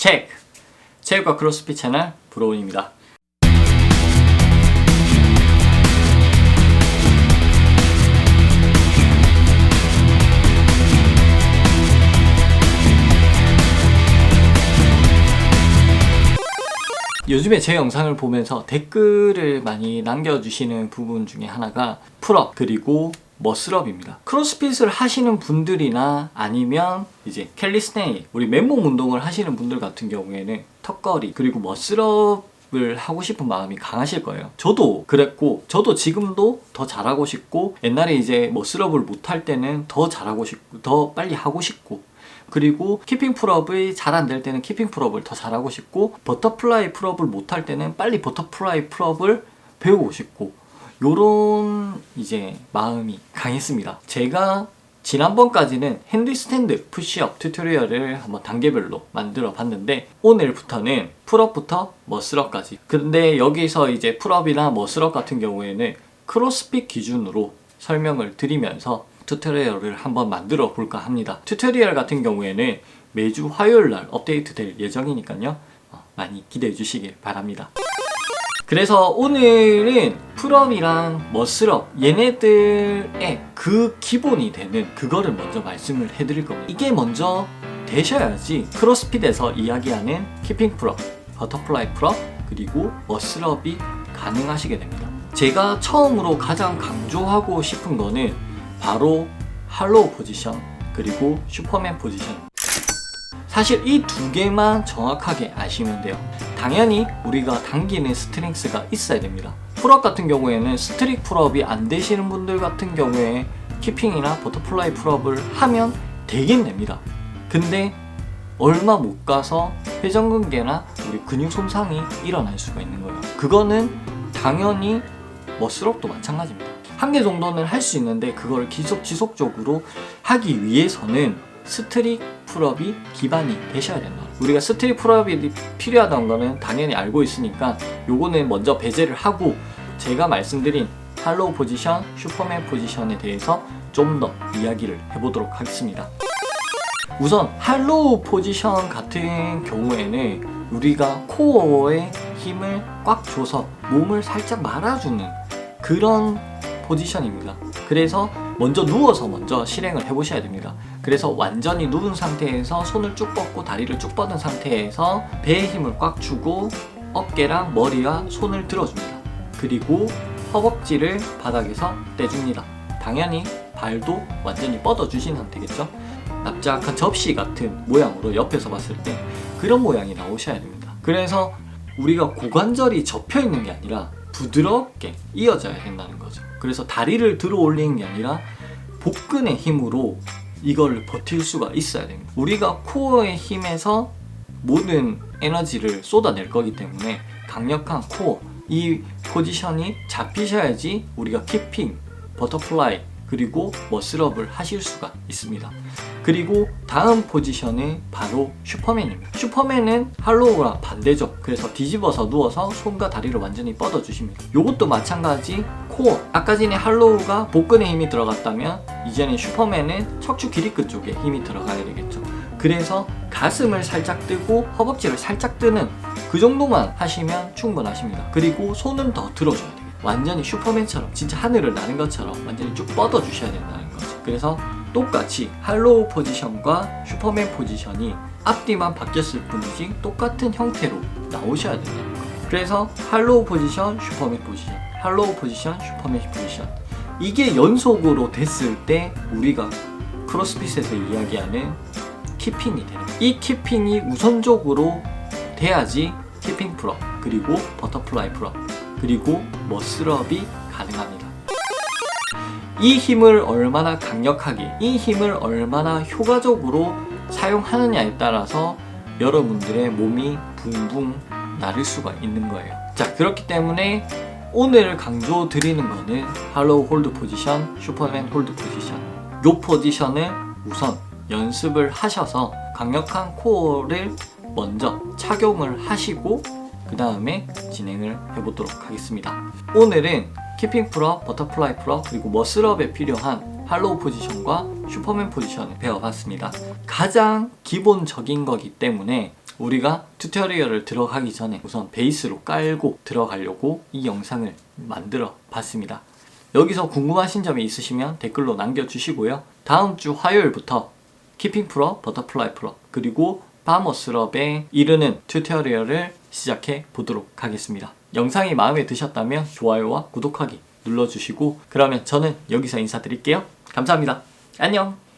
체크! 체육과 크로스핏 채널 브로운입니다. 요즘에 제 영상을 보면서 댓글을 많이 남겨주시는 부분 중에 하나가 풀업 그리고 머슬업입니다. 크로스핏을 하시는 분들이나 아니면 이제 캘리스테닉 우리 맨몸 운동을 하시는 분들 같은 경우에는 턱걸이 그리고 머슬업 을 하고 싶은 마음이 강하실 거예요. 저도 그랬고, 저도 지금도 더 잘하고 싶고, 옛날에 이제 머슬업을 못할 때는 더 잘하고 싶고, 더 빨리 하고 싶고, 그리고 키핑 풀업이 잘 안 될 때는 키핑 풀업을 더 잘하고 싶고 버터플라이 풀업을 못할 때는 빨리 버터플라이 풀업을 배우고 싶고 요런 이제 마음이 강했습니다. 제가 지난번까지는 핸드 스탠드 푸시업 튜토리얼을 한번 단계별로 만들어 봤는데 오늘부터는 풀업부터 머슬업까지 근데 여기서 이제 풀업이나 머슬업 같은 경우에는 크로스핏 기준으로 설명을 드리면서 튜토리얼을 한번 만들어 볼까 합니다. 튜토리얼 같은 경우에는 매주 화요일 날 업데이트 될 예정이니까요. 어, 많이 기대해 주시길 바랍니다. 그래서 오늘은 풀업이랑 머슬업 얘네들의 그 기본이 되는 그거를 먼저 말씀을 해드릴 겁니다. 이게 먼저 되셔야지 크로스핏에서 이야기하는 키핑 풀업, 버터플라이 풀업, 그리고 머슬업이 가능하시게 됩니다. 제가 처음으로 가장 강조하고 싶은 거는 바로 할로우 포지션 그리고 슈퍼맨 포지션 사실 이 두 개만 정확하게 아시면 돼요 당연히 우리가 당기는 스트렝스가 있어야 됩니다. 풀업 같은 경우에는 스트릭 풀업이 안 되시는 분들 같은 경우에 키핑이나 버터플라이 풀업을 하면 되긴 됩니다. 근데 얼마 못 가서 회전근개나 우리 근육 손상이 일어날 수가 있는 거예요. 그거는 당연히 머슬업도 마찬가지입니다. 한 개 정도는 할 수 있는데 그걸 계속 지속적으로 하기 위해서는 스트릭 풀업이 기반이 되셔야 된다. 우리가 스트릭 풀업이 필요하다는 거는 당연히 알고 있으니까 요거는 먼저 배제를 하고 제가 말씀드린 할로우 포지션, 슈퍼맨 포지션에 대해서 좀 더 이야기를 해보도록 하겠습니다. 우선 할로우 포지션 같은 경우에는 우리가 코어에 힘을 꽉 줘서 몸을 살짝 말아주는 그런 포지션입니다. 그래서 먼저 누워서 먼저 실행을 해보셔야 됩니다. 그래서 완전히 누운 상태에서 손을 쭉 뻗고 다리를 쭉 뻗은 상태에서 배에 힘을 꽉 주고 어깨랑 머리와 손을 들어줍니다. 그리고 허벅지를 바닥에서 떼줍니다. 당연히 발도 완전히 뻗어주신 상태겠죠? 납작한 접시 같은 모양으로 옆에서 봤을 때 그런 모양이 나오셔야 됩니다. 그래서 우리가 고관절이 접혀 있는 게 아니라 부드럽게 이어져야 된다는 거죠. 그래서 다리를 들어 올리는 게 아니라 복근의 힘으로 이걸 버틸 수가 있어야 됩니다. 우리가 코어의 힘에서 모든 에너지를 쏟아낼 거기 때문에 강력한 코어, 이 포지션이 잡히셔야지 우리가 키핑, 버터플라이, 그리고 머슬업을 하실 수가 있습니다. 그리고 다음 포지션은 바로 슈퍼맨입니다. 슈퍼맨은 할로우랑 반대죠. 그래서 뒤집어서 누워서 손과 다리를 완전히 뻗어주십니다. 이것도 마찬가지 코어. 아까 전에 할로우가 복근에 힘이 들어갔다면 이제는 슈퍼맨은 척추 길이 끝 쪽에 힘이 들어가야 되겠죠. 그래서 가슴을 살짝 뜨고 허벅지를 살짝 뜨는 그 정도만 하시면 충분하십니다. 그리고 손은 더 들어줘야 돼요. 완전히 슈퍼맨처럼 진짜 하늘을 나는 것처럼 완전히 쭉 뻗어 주셔야 된다는 거죠. 그래서 똑같이 할로우 포지션과 슈퍼맨 포지션이 앞뒤만 바뀌었을 뿐이지 똑같은 형태로 나오셔야 된다는 거예요. 그래서 할로우 포지션, 슈퍼맨 포지션, 할로우 포지션, 슈퍼맨 포지션 이게 연속으로 됐을 때 우리가 크로스핏에서 이야기하는 키핑이 되는. 이 키핑이 우선적으로 돼야지 키핑 풀업 그리고 버터플라이 풀업 그리고 머슬업이 가능합니다. 이 힘을 얼마나 강력하게, 이 힘을 얼마나 효과적으로 사용하느냐에 따라서 여러분들의 몸이 붕붕 나를 수가 있는 거예요. 자, 그렇기 때문에 오늘 강조 드리는 거는 할로우 홀드 포지션, 슈퍼맨 홀드 포지션. 요 포지션을 우선 연습을 하셔서 강력한 코어를 먼저 착용을 하시고 그 다음에 진행을 해보도록 하겠습니다. 오늘은 키핑 풀업, 버터플라이 풀업, 그리고 머슬업에 필요한 할로우 포지션과 슈퍼맨 포지션을 배워봤습니다. 가장 기본적인 거기 때문에 우리가 튜토리얼을 들어가기 전에 우선 베이스로 깔고 들어가려고 이 영상을 만들어 봤습니다. 여기서 궁금하신 점이 있으시면 댓글로 남겨주시고요. 다음 주 화요일부터 키핑 프로, 버터플라이 프로, 그리고 파머스럽에 이르는 튜토리얼을 시작해 보도록 하겠습니다. 영상이 마음에 드셨다면 좋아요와 구독하기 눌러주시고 그러면 저는 여기서 인사드릴게요. 감사합니다. 안녕!